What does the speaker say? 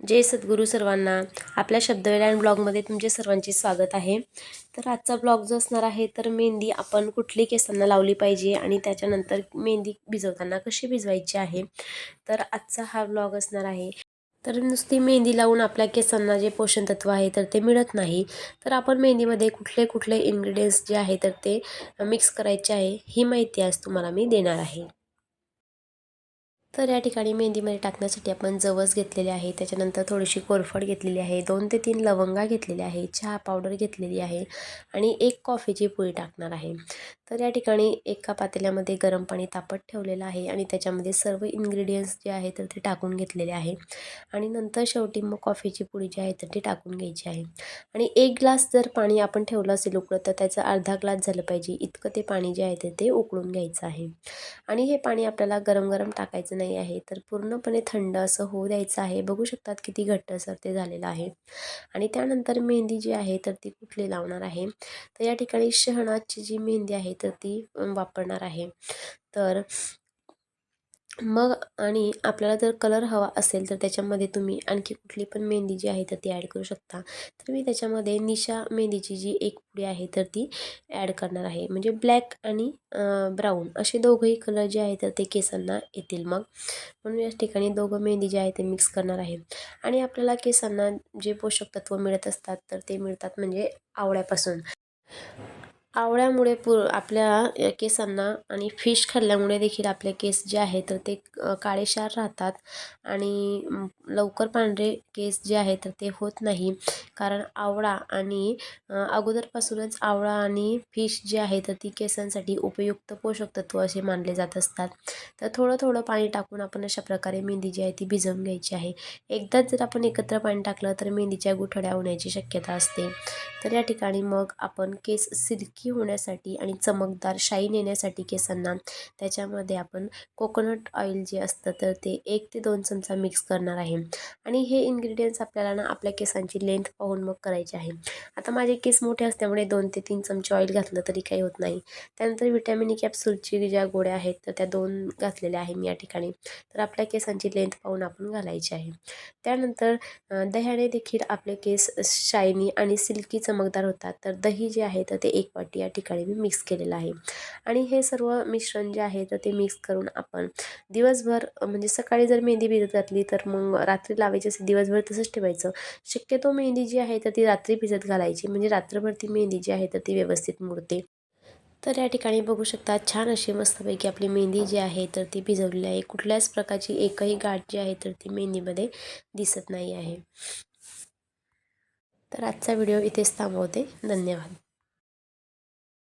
जय सद्गुरू सर्वांना. आपल्या शब्दवेलान ब्लॉगमध्ये तुमचे सर्वांचे स्वागत आहे. तर आजचा ब्लॉग जो असणार आहे तर मेहंदी आपण कुठली केसांना लावली पाहिजे आणि त्याच्यानंतर मेहंदी भिजवताना कशी भिजवायची आहे तर आजचा हा ब्लॉग असणार आहे. तर नुसती मेहंदी लावून आपल्या केसांना जे पोषण तत्व आहे तर ते मिळत नाही. तर आपण मेहंदीमध्ये कुठले कुठले इन्ग्रेडियंट्स जे आहे तर ते मिक्स करायचे आहे ही माहिती आज तुम्हाला मी देणार आहे. तर या ठिकाणी मेहंदीमध्ये टाकण्यासाठी आपण जवस घेतलेले आहे. त्याच्यानंतर थोडीशी कोरफड घेतलेली आहे. दोन ते तीन लवंगा घेतलेल्या आहे. चहा पावडर घेतलेली आहे आणि एक कॉफीची पोळी टाकणार आहे. तर या ठिकाणी एका पातेल्यामध्ये गरम पाणी तापत ठेवलेलं आहे आणि त्याच्यामध्ये सर्व इन्ग्रेडियंट्स जे आहे तर ते टाकून घेतलेले आहे. आणि नंतर शेवटी मग कॉफीची पुडी जी आहे तर ती टाकून घ्यायची आहे. आणि एक ग्लास जर पाणी आपण ठेवलं असेल उकळत तर त्याचं अर्धा ग्लास झालं पाहिजे. इतकं ते पाणी जे आहे तर ते उकळून घ्यायचं आहे. आणि हे पाणी आपल्याला गरम गरम टाकायचं नाही. नाही आहे तर पूर्णपणे थंड असं होऊ द्यायचं आहे. बघू शकतात किती घट्टसर ते झालेलं आहे. आणि त्यानंतर मेहंदी जी आहे तर ती कुठली लावणार आहे? तर या ठिकाणी शहणाची जी मेहंदी आहे तर ती वापरणार आहे. तर मग आणि आपल्याला जर कलर हवा असेल तर त्याच्यामध्ये तुम्ही आणखी कुठली पण मेहंदी जी आहे तर ती ॲड करू शकता. तर मी त्याच्यामध्ये निशा मेहंदीची जी एक पुडी आहे तर ती ॲड करणार आहे. म्हणजे ब्लॅक आणि ब्राऊन असे दोघंही कलर जे आहे तर ते केसांना येतील मग. म्हणून या ठिकाणी दोघं मेहंदी जे आहे ते मिक्स करणार आहे. आणि आपल्याला केसांना जे पोषक तत्व मिळत असतात तर ते मिळतात म्हणजे आवळ्यापासून. आवळ्यामुळे पु आपल्या केसांना आणि फिश खाल्ल्यामुळे देखील आपले केस जे आहे तर ते काळेशार राहतात. आणि लवकर पांढरे केस जे आहे तर ते होत नाही. कारण आवळा आणि अगोदरपासूनच आवळा आणि फिश जे आहे तर ती केसांसाठी उपयुक्त पोषक तत्व असे मानले जात असतात. तर थोडं थोडं पाणी टाकून आपण अशा प्रकारे मेहंदी जी आहे ती भिजवून घ्यायची आहे. एकदाच जर आपण एकत्र पाणी टाकलं तर मेहंदीच्या गुठड्या होण्याची शक्यता असते. तर या ठिकाणी मग आपण केस सिल्की होण्यासाठी आणि चमकदार शाईन येण्यासाठी केसांना त्याच्यामध्ये आपण कोकोनट ऑइल जे असतं तर ते एक ते दोन चमचा मिक्स करणार आहे. आणि हे इन्ग्रेडियंट्स आपल्याला ना आपल्या केसांची लेंथ पाहून मग करायचे आहे. आता माझे केस मोठे असल्यामुळे दोन ते तीन चमचे ऑइल घातलं तरी काही होत नाही. त्यानंतर व्हिटॅमिन ई कॅप्सूलची ज्या गोळ्या आहेत तर त्या दोन घातलेल्या आहे मी या ठिकाणी. तर आपल्या केसांची लेंथ पाहून आपण घालायची आहे. त्यानंतर दह्याने देखील आपले केस शायनी आणि सिल्की चमकदार होतात. तर दही जे आहे तर ते एक वाटी या ठिकाणी मी मिक्स केलेलं आहे. आणि हे सर्व मिश्रण जे आहे तर ते मिक्स करून आपण दिवसभर म्हणजे सकाळी जर मेहंदी भिजत घातली तर मग रात्री लावायची असेल दिवसभर तसंच ठेवायचं. शक्यतो मेहंदी जी आहे तर ती रात्री भिजत घालायची. म्हणजे रात्रभर ती मेहंदी जी आहे तर ती व्यवस्थित मुरते. तर या ठिकाणी बघू शकता छान अशी मस्तपैकी आपली मेहंदी जी आहे तर ती भिजवलेली आहे. कुठल्याच प्रकारची एकही गाठ जी आहे तर ती मेहंदीमध्ये दिसत नाही आहे. तर आजचा व्हिडिओ इथेच थांबवते. धन्यवाद.